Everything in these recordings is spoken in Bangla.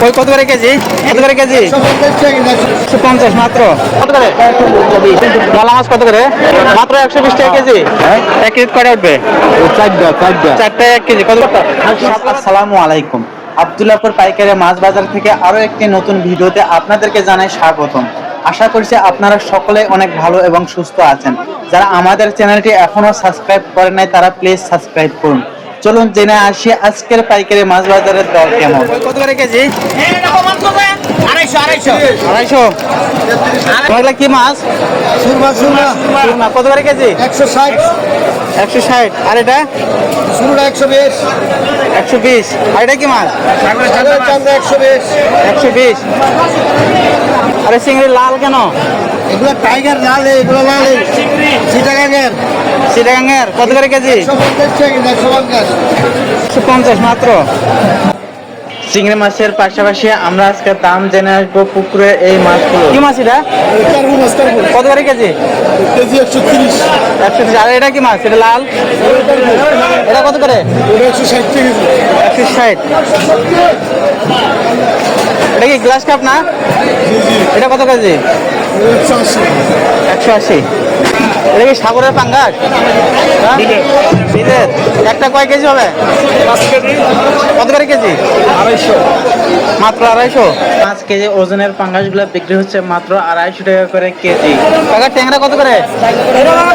কই কত করে কেজি? কত করে কেজি? একশো পঞ্চাশ মাত্র। কত করে? মলা মাছ কত করে? মাত্র একশো বিশ টাকা কেজি? এক কেজি কয়টা উঠবে? চারটা চারটা। চারটে এক কেজি। কত আসসালামু আলাইকুম। আবদুল্লাপুর পাইকারি মাছ বাজার থেকে আরও একটি নতুন ভিডিওতে আপনাদেরকে জানাই স্বাগতম। আশা করছি আপনারা সকলে অনেক ভালো এবং সুস্থ আছেন। যারা আমাদের চ্যানেলটি এখনও সাবস্ক্রাইব করেন নাই তারা প্লিজ সাবস্ক্রাইব করুন। চলুন জেনে আসি আজকের পাইকারি মাছ বাজারের দর কেমন? কত করে কেজি? আড়াইশো আড়াইশো। কি মাছ? সুরমা সুরমা। না, কত করে কেজি? একশো ষাট। একশো ষাট। আর এটা? একশো বিশ। একশো বিশ। আর এটা কি মাছ? একশো বিশ। একশো বিশ। আরে চিংড়ি লাল কেন? এগুলো টাইগার লাল এগুলো লাল। চিটাগাঙ্গের চিটাগাঙ্গের কত করে কেজি? একশো পঞ্চাশ মাত্র। চিংড়ি মাছের পাশাপাশি আমরা আজকে দাম জেনে আসব পুকুরে এই মাছগুলো। কি মাছ এটা? কত করে কেজি? কেজি একশো তিরিশ। একশো তিরিশ। আর এটা কি মাছ? এটা লাল? এটা কত করে? একশো ষাট। একশো ষাট এটা কি গ্লাস কাপ না? এটা কত কেজি? একশো আশি। একশো আশি। এটা কি সাগরের পাঙ্গাস? হ্যাঁ? বিলের। একটা কয় কেজি হবে? কত করে কেজি? আড়াইশো। মাত্র আড়াইশো? পাঁচ কেজি ওজনের পাঙ্গাসগুলো বিক্রি হচ্ছে মাত্র আড়াইশো টাকা করে কেজি। কাকা ট্যাংরা কত করে?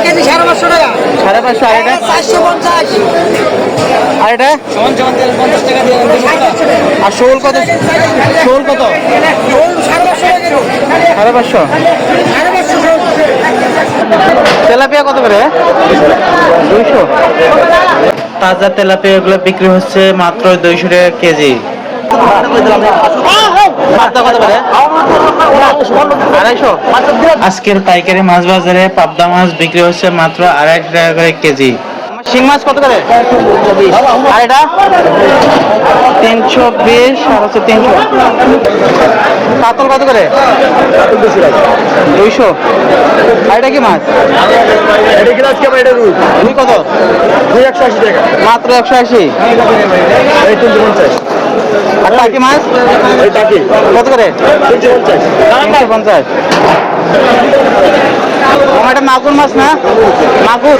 কেজি সাড়ে পাঁচশো টাকা। সাড়ে পাঁচশো আর এটা? চারশো পঞ্চাশ। আর এটা? টাকা আর শোল কত? শোল কত? টাকা সাড়ে পাঁচশো। সাড়ে পাঁচশো তেলাপিয়া কত করে? দুইশো। তাজা তেলাপিয়া গুলো বিক্রি হচ্ছে মাত্র দুইশো টাকা কেজি। আজকের পাইকারি মাছ বাজারে পাবদা মাছ বিক্রি হচ্ছে মাত্র আড়াইশো টাকা করে কেজি। শিং মাছ কত করে? আর এটা? তিনশো বিশ, আর হচ্ছে তিনশো। কাতল কত করে? দুইশো। আর এটা কি মাছ? রুই কত? দুই একশো আশি টাকা মাত্র একশো আশি। আর টাকি মাছ? কত করে? তিনশো পঞ্চাশ। এটা মাগুর মাছ না? মাগুর।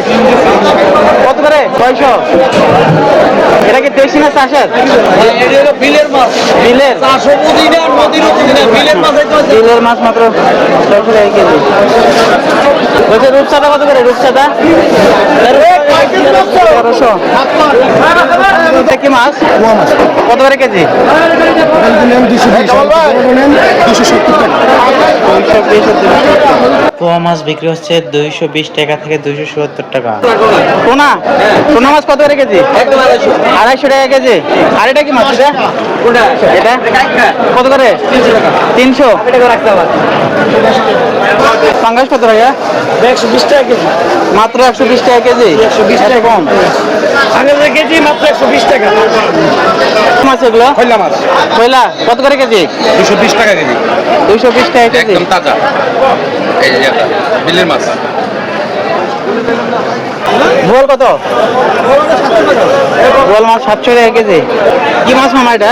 কত করে? ছয়শো। এটা কি দেশি না চাষের? বিলের। মাছ বিলের বিলের মাছ মাত্র ছয়শো টাকা কেজি। রূপসাদা কত করে? রূপসাদা তেরোশো। এটা কি মাছ? কত করে কেজি? দুশো সত্তর টাকা পোয়া মাছ বিক্রি হচ্ছে দুইশো বিশ টাকা থেকে দুইশো সত্তর টাকা। পোনা পোনা মাছ কত করে কেজি? আড়াইশো। টাকা কেজি। আর এটা কি মাছ এটা? এটা? কত করে? তিনশো পাঙ্গাস কত টাকা? একশো বিশ টাকা কেজি মাত্র একশো বিশ টাকা কেজি? একশো বিশ টাকা। কম। আগে কেজি মাত্র একশো বিশ টাকা। মাছ এগুলো? কয়লা মাছ? কয়লা? কত করে কেজি? দুশো বিশ টাকা কেজি। দুইশো বিশ টাকা কেজি। একদম তাজা। এই যে বিলের মাছ। বোল কত? বোল মাছ সাতশো টাকা কেজি। কি মাছ মামা এটা?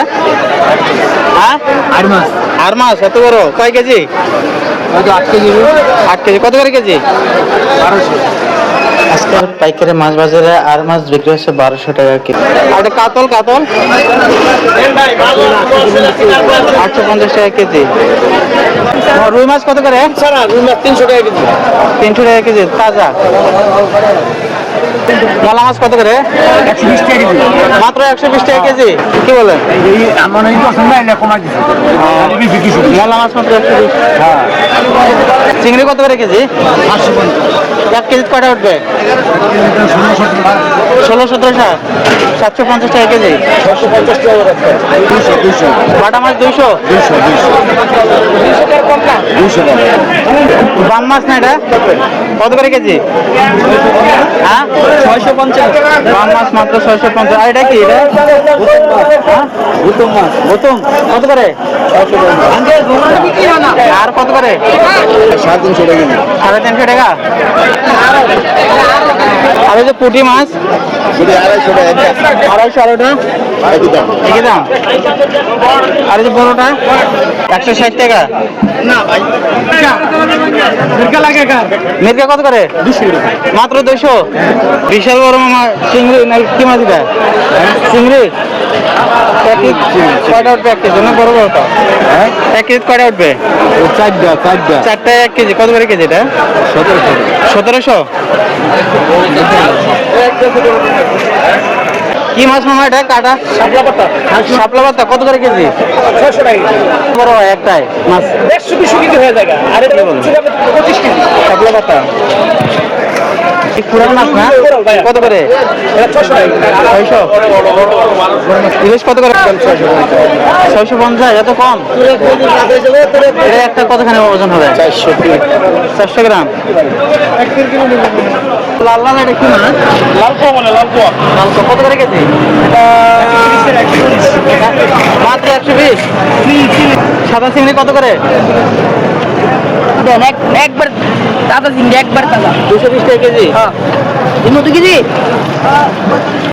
হ্যাঁ? আর মাছ। আর মাছ এত বড়? কয় কেজি? আট কেজি। আট কেজি। কত করে কেজি? বারোশো। পাইকারি মাছ বাজারে আর মাছ বিক্রি হচ্ছে বারোশো টাকা কেজি। আর এটা কাতল কাতল। আটশো পঞ্চাশ টাকা কেজি। রুই মাছ কত করে? ছাড়া রুই মাছ তিনশো টাকা কেজি। তিনশো টাকা কেজি তাজা। মলা মাছ কত করে? একশো বিশ টাকা কেজি। মাত্র একশো বিশ টাকা কেজি। কি বলেন মলা মাছ মাত্র একশো বিশ। হ্যাঁ। চিংড়ি কত করে কেজি? এক কেজি কটা উঠবে? ষোলো, সতেরো ষাট সাতশো পঞ্চাশ টাকা কেজি। বাটা মাছ দুইশো? বাম মাছ না এটা? কত করে কেজি? ছয়শো পঞ্চাশ। বাম মাছ মাত্র ছয়শো পঞ্চাশ। আর এটা কি এটা? মাছ। বোতম। কত করে? আর কত করে? সাড়ে তিনশো টাকা। সাড়ে তিনশো টাকা? আর যে পুঁটি মাছ? আড়াইশো আড়াইটা? একই দাম? আর এই যে বড়টা একশো ষাট টাকা। মির্কা কত করে? মাত্র দুশো বিশাল বড় মামা চিংড়ি না কি মাছ এটা? চিংড়ি? প্যাকেট কয়টা উঠবে এক কেজি? না বড় বড়টা হ্যাঁ? প্যাকেট কয়টা উঠবে? চারটা চারটা। চারটা এক কেজি। কত করে কেজি এটা? সতেরোশো। সতেরোশো? কি মাছ মামা এটা? কাটা? শাপলা পাতা। শাপলা পাতা? কত করে কেজি? ছয়শো টাকা বড় একটাই মাছ। দেড়শো দুশো কেজি হয়ে যায় আর এটা পঁচিশ কেজি। শাপলা পাতা। পুরান মাছ না? কত করে? ছয়শো ইলিশ কত করে? ছয়শো পঞ্চাশ এত কম? এটা একটা কতখানি ওজন হবে? চারশো চারশো গ্রাম? লাল লাল এটা কি মাছ? লাল পোয়া বলে লাল পোয়া। মাংস কত করে কেজি? মাত্র একশো বিশ? সাদা চিংড়ি কত করে? দেন এক একবার সাদা চিংড়ি একবার সাদা। দুশো বিশ টাকা কেজি? হ্যাঁ। কেজি?